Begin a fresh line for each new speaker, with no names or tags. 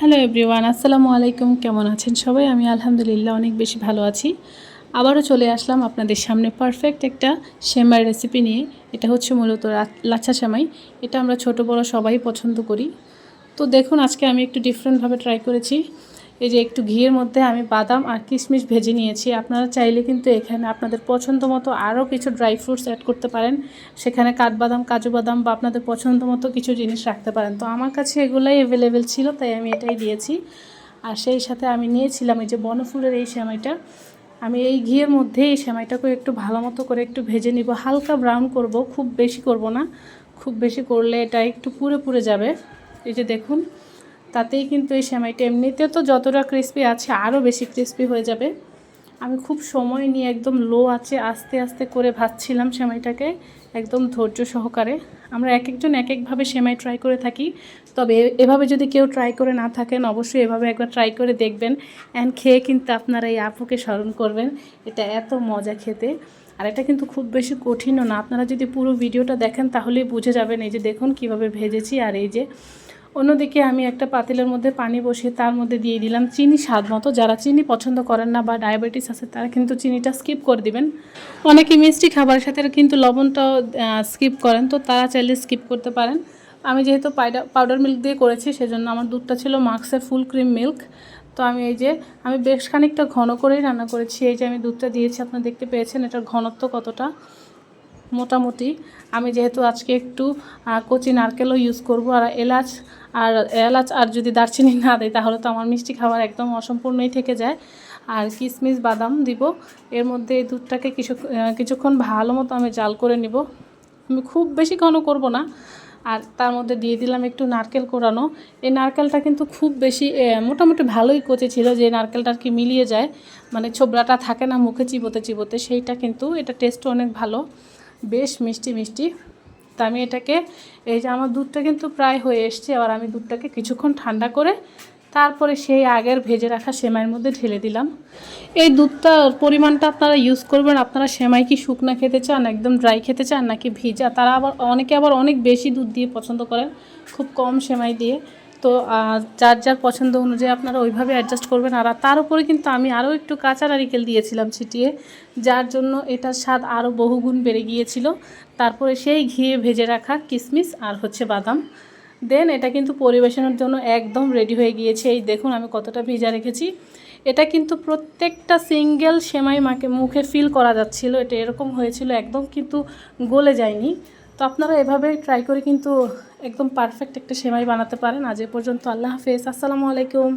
Hello everyone, আসসালামু আলাইকুম। কেমন আছেন সবাই? আমি আলহামদুলিল্লাহ অনেক বেশি ভালো আছি। আবারও চলে আসলাম আপনাদের সামনে পারফেক্ট একটা সেমাই রেসিপি নিয়ে। এটা হচ্ছে মূলত লাচ্ছা সেমাই। এটা আমরা ছোট, বড় সবাই পছন্দ করি। তো দেখুন, আজকে আমি একটু ডিফারেন্টভাবে ট্রাই করেছি। এই যে একটু ঘিয়ের মধ্যে আমি বাদাম আর কিশমিশ ভেজে নিয়েছি। আপনারা চাইলে কিন্তু এখানে আপনাদের পছন্দ মতো আরও কিছু ড্রাই ফ্রুটস অ্যাড করতে পারেন। সেখানে কাঠবাদাম, কাজু বাদাম বা আপনাদের পছন্দ মতো কিছু জিনিস রাখতে পারেন। তো আমার কাছে এগুলোই অ্যাভেলেবেল ছিল, তাই আমি এটাই দিয়েছি। আর সেই সাথে আমি নিয়েছিলাম এই যে বনফুলের এই সেমাইটা। আমি এই ঘিয়ের মধ্যে এই সেমাইটাকে একটু ভালো মতো করে একটু ভেজে নিব। হালকা ব্রাউন করব, খুব বেশি করব না। খুব বেশি করলে এটা একটু পুড়ে পুড়ে যাবে। এই যে দেখুন তাতেই কিন্তু এই সেমাইটা। এমনিতে তো যতটা ক্রিস্পি আছে আরও বেশি ক্রিস্পি হয়ে যাবে। আমি খুব সময় নিয়ে একদম লো আছে, আস্তে আস্তে করে ভাজছিলাম সেমাইটাকে একদম ধৈর্য সহকারে। আমরা এক একজন এক একভাবে সেমাই ট্রাই করে থাকি। তবে এভাবে যদি কেউ ট্রাই করে না থাকেন, অবশ্যই এভাবে একবার ট্রাই করে দেখবেন অ্যান্ড খেয়ে কিন্তু আপনারা এই আপুকে স্মরণ করবেন। এটা এত মজা খেতে। আর এটা কিন্তু খুব বেশি কঠিনও না। আপনারা যদি পুরো ভিডিওটা দেখেন, তাহলেই বুঝে যাবেন এই যে দেখুন কীভাবে ভেজেছি আর এই যে অন্যদিকে আমি একটা পাতিলের মধ্যে পানি বসিয়ে তার মধ্যে দিয়ে দিলাম চিনি স্বাদ মতো। যারা চিনি পছন্দ করেন না বা ডায়াবেটিস আছে, তারা কিন্তু চিনিটা স্কিপ করে দিবেন। অনেকে মিষ্টি খাবারের সাথে কিন্তু লবণটাও স্কিপ করেন, তো তারা চাইলে স্কিপ করতে পারেন। আমি যেহেতু পাউডার পাউডার মিল্ক দিয়ে করেছি, সেজন্য আমার দুধটা ছিল মাক্সের ফুল ক্রিম মিল্ক তো আমি এই যে, আমি বেশ খানিকটা ঘন করেই রান্না করেছি। এই যে আমি দুধটা দিয়েছি, আপনারা দেখতে পেয়েছেন এটার ঘনত্ব কতটা। মোটামুটি। আমি যেহেতু আজকে একটু কচি নারকেলও ইউজ করব আর এলাচ আর এলাচ আর যদি দারচিনি না দেয় তাহলে তো আমার মিষ্টি খাবার একদম অসম্পূর্ণই থেকে যায়। আর কিশমিশ বাদাম দিব। এর মধ্যে এই দুধটাকে কিছু কিছুক্ষণ ভালো মতো আমি জাল করে নিব। আমি খুব বেশি ঘন করব না। আর তার মধ্যে দিয়ে দিলাম একটু নারকেল কোরানো। এই নারকেলটা কিন্তু খুব বেশি মোটামুটি ভালোই কচি ছিল যে নারকেলটা আর কি মিলিয়ে যায়। মানে ছোবড়াটা থাকে না, মুখে চিবোতে চিবোতে, সেইটা কিন্তু, এটা টেস্টও অনেক ভালো। বেশ মিষ্টি মিষ্টি। তা আমি এটাকে, এই যে আমার দুধটা কিন্তু প্রায় হয়ে এসছে, এবার আমি দুধটাকে কিছুক্ষণ ঠান্ডা করে তারপরে সেই আগের ভেজে রাখা সেমাইয়ের মধ্যে ঢেলে দিলাম। এই দুধটার পরিমাণটা আপনারা ইউজ করবেন, আপনারা সেমাই কি শুকনা খেতে চান, একদম ড্রাই খেতে চান নাকি ভিজা? তারা আবার, অনেকে আবার অনেক বেশি দুধ দিয়ে পছন্দ করেন, খুব কম সেমাই দিয়ে। তো যার যার পছন্দ অনুযায়ী আপনারা ওইভাবে অ্যাডজাস্ট করবেন। আর তার উপরে কিন্তু আমি আরও একটু কাঁচা নারিকেল দিয়েছিলাম ছিটিয়ে, যার জন্য এটার স্বাদ আরও বহুগুণ বেড়ে গিয়েছিল। তারপরে সেই ঘিয়ে ভেজে রাখা কিশমিশ আর হচ্ছে বাদাম। দেন এটা কিন্তু পরিবেশনের জন্য একদম রেডি হয়ে গিয়েছে। এই দেখুন আমি কতটা ভিজা রেখেছি। এটা কিন্তু প্রত্যেকটা সিঙ্গেল সেমাই মাকে মুখে ফিল করা যাচ্ছিল। এটা এরকম হয়েছিল, একদম কিন্তু গলে যায়নি। তো আপনারা এভাবে ট্রাই করে কিন্তু একদম পারফেক্ট একটা সেমাই বানাতে পারেন। আজ এ পর্যন্ত আল্লাহ হাফেজ। আসসালামু আলাইকুম।